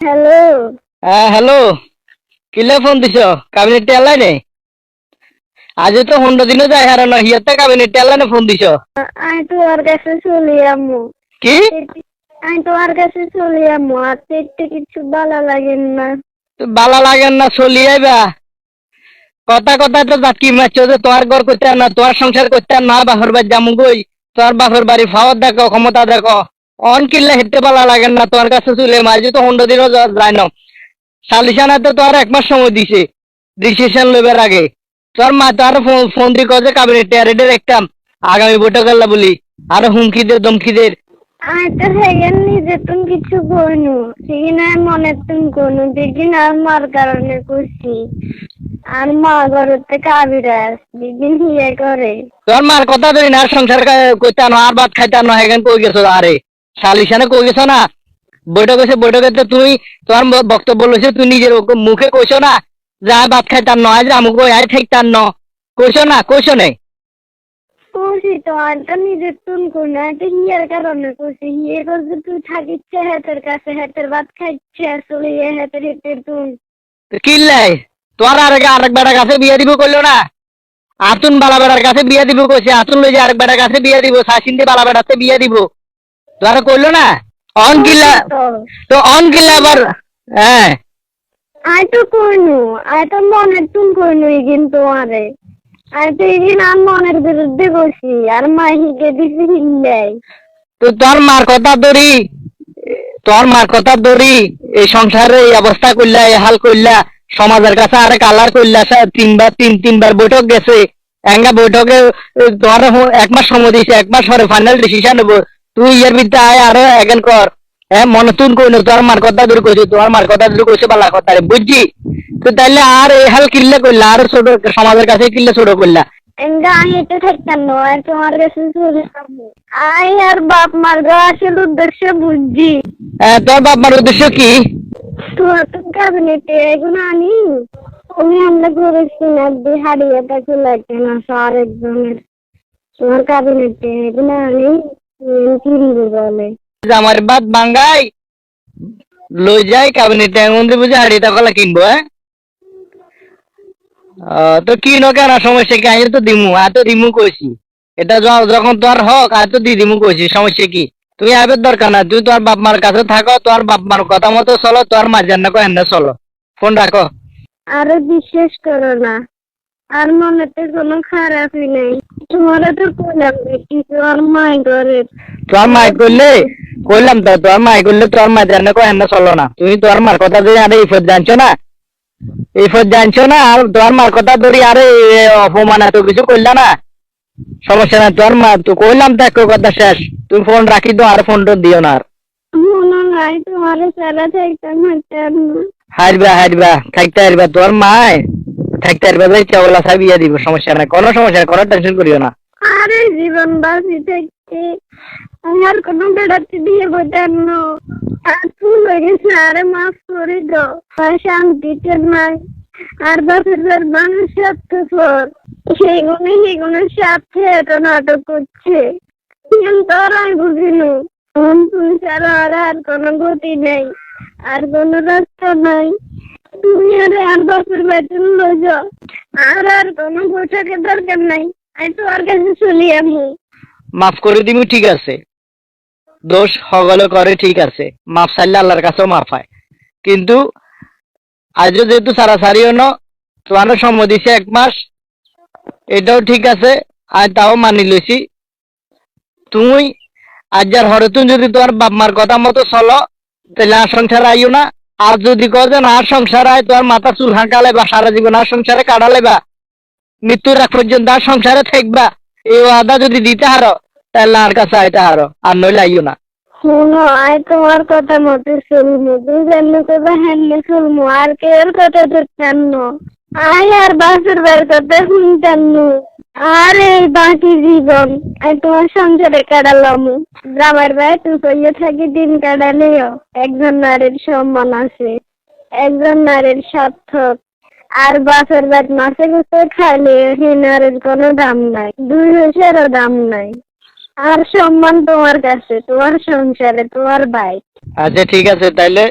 Hello হ্যাঁ hello কিলে phone দিছ? কাবিনেট টেলাই নে আজ তো দিনও যায় না হিয়াতে কাবিনেট টেলাই ফোন দিছ? আমি তোমার কাছে চলি আমু কি? আমি তোমার কাছে চলি আমু আর পেটে কিছু ভালো লাগে না। তো বালা লাগেন না চলি আইবা। কথা কথা তো জাকি মারছো যে তোমার ঘর করতে না তোমার সংসার করতে না বাপের বাড়ি জামু গই। তোমার বাপের বাড়ি ফাওয়ার দেখো ক্ষমতা দেখো। অন কিনলে হেঁটে পালা লাগেন না তোমার কাছে চলে মাঝে তো হন্ডা দিনও যায় না। সালিশানা তো তোমার এক মাস সময় দিছে ডিসিশন লইবার আগে। তোর মা তো ফোন ফোন দিয়ে যে কাবিনেট টেয়ারেডে দেখতাম আগামী বৈঠক আল্লাহ বলি। আরও হুমকি দে ধমকি দে আমি তো সেখানে নিজে তুমি কিছু কইনু। সেখানে মনে তুমি দিদিন আর মার কারণে করছি আর মা ঘরের থেকে আবিরাস দিদিন হিয়ে করে। তোর মার কথা ধরি না আর সংসার কা- করতে আর ভাত খাইতে এখান কই গেছো আরে? সালিশানে কই গেছো না? বৈঠক হয়েছে বৈঠকে তো তুই তোমার বক্তব্য লইছে তুই নিজের মুখে কইছো না? যা ভাত খাইতে আনো আজ আমুক আয় থাকতে আনো কইছো না। কইছো নে? তো নিজে তুমি কোনো কারণে করছে তুই থাকিচ্ছে হাতের কাছে হাতের ভাত খাইছে চলে হাতের হেতের তুমি তো কিল্লাই তোর আরেক আরেক বেটার কাছে বিয়ে দিব কইলো না? আতুন বালা বেটার কাছে বিয়ে দিব কইছে আতুন লই যে আরেক বেটার কাছে বিয়ে দিব শাসিন্দি বালা বেটাতে বিয়ে দিব। তোরা কইলো না? অন কিল্লা তো। অন কিল্লা আবার হ্যাঁ। আয় তো কইনু আয় তো মনে তুম কইনু কিন্তু আরে আয় তো এদিন আর মনের বিরুদ্ধে বসি আর মাহিকে দিছি হিল্লাই তো তোর মার কথা ধরি তোর মার কথা ধরি এই সংসারে এই অবস্থা করলা এই হাল করলা সমাজের কাছে আরে কালার করলা তিনবার তিন তিনবার বৈঠক গেছে। এঙ্গা বৈঠকে হ- এক মাস সময় দিছে এক মাস পরে ফাইনাল ডিসিশন নেব তুই এর ভিতরে আয় আরও এগেন কর। হ্যাঁ মনে তুন কইনো তোর মার কথা ধরে কইছে তোর মার কথা ধরে কইছে বালা কথা বুঝছি? তো তাইলে আর এই হাল কিনলে করলা আর ছোট সমাজের কাছে কিনলে ছোট থাকতাম না আর তোমার কাছে চলে আই আর বাপ মার আসল উদ্দেশ্য বুঝছি। তোর বাপ মার উদ্দেশ্য কি? তোমার তো ক্যাবিনেটে এগুলো আনি। আমি আমরা করেছি না হারিয়ে তাকে লাগে না স্যার একজনের। তোমার ক্যাবিনেটে এগুলো আনি। যে আমার বাদ বাঙ্গাই, লই যাই মন্দির বুঝে হাড়ি কিনবো হ্যাঁ? তো কিনো কেন? সমস্যা কি? আমি তো দিমু, আর তো দিমু কইছি। এটা য- যখন তোর হক, আর তো দিমু কইছি, সমস্যা কি? তুমি আবের দরকার না তুই তোর বাপ মার কাছে থাকো তোর বাপ মার কথা মতো চলো তোর মা জান্না কো এনে চলো। ফোন রাখো। আরও বিশ্বাস করো না। আর মনেতে কোনো খারাপই নেই। তোমার তো কিছু আর মাই করে তোর মাই করলে কইলাম তো তোর মাই করলে তোর মা জান্না কো চলো না। তুমি তোর মার কথা আরে জানছো না? জানছো না? আর তোর মার কথা ধরি আরে অপমান এত কিছু করলা না? সমস্যা না তোর মা তো কইলাম এক কথা শেষ। তুমি ফোন রাখি তো আর ফোন দিও না আর। নাই তোমার সারা থাকতাম না। হারবা হারবা থাকতে হারবা তোর মায় থাকতে হারবা যাই চাওলা সাবিয়া দিব, সমস্যা নাই। কোনো সমস্যা কোনো টেনশন করিও না। আরে জীবন বাসি থাকতে আমার কোনো বেড়াতে দিয়ে বোঝান আর ফুল হয়ে গেছে, আরে মাফ করে দাও। আর শান্তিতে নাই। আর বাপের মানুষ স্বার্থপর সেইগুলো সেগুলো সাথে এত নাটক করছে। কিন্তু আর আমি বুঝিনি আর আর কোনো গতি নেই। আর কোনো রাস্তা নাই। তুমি আর আর বাপের বেতন লই যাও। আর আর কোনো বৈঠকের দরকার নাই। আমি তোমার কাছে চলি আমি। মাফ করে দিবি, ঠিক আছে। দোষ হগলে করে, ঠিক আছে। মাফ চাইলে আল্লাহর কাছেও মাফ হয়। কিন্তু আজও যেহেতু সারাসারিও ন তোমার সময় দিছে এক মাস। এটাও ঠিক আছে আর তাও মানি লইছি। তুমি আজ যার হরে তুমি যদি তোমার বাপ মার কথা মতো চলো, তাহলে সংসার আইও না। আর যদি কয় যে না আর সংসার আয় তোমার মাথা চুল হাঁকালে বা সারা জীবন আর সংসারে কাটালে বা মৃত্যুর এক পর্যন্ত আর সংসারে থাকবা, এই আদা যদি দিতে হারো, তাহলে আর কাছে আইতে হারো, আর নইলে আইও না। আয় তোমার কথা মতো শুনব তুই কথা তো শুনব, আর কেউ কথা তো আর বাসুর বের কথা শুনতেন আর এই বাকি জীবন, আমি তোমার সংসারে কাটালাম গ্রামের ভাই তুই কইয়ে থাকি দিন কাটালেও একজন নারীর সম্মান আছে, একজন নারীর সার্থক। আর বাসের বাদ মাসে গুছে খাইলে সেই নারীর কোনো দাম নাই, দুই পয়সারও দাম নাই। আর সম্মান তোমার কাছে, তোমার সংসারে, তোমার ভাই আচ্ছা ঠিক আছে, তাইলে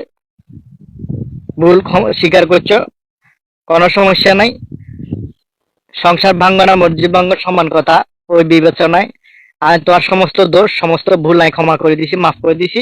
ভুল স্বীকার করছ। কোনো সমস্যা নাই। সংসার ভাঙ্গনা মসজিদ ভাঙ্গ সমান কথা, ওই বিবেচনায়। আর তোমার সমস্ত দোষ, সমস্ত ভুল আমি ক্ষমা করে দিছি, মাফ করে দিছি।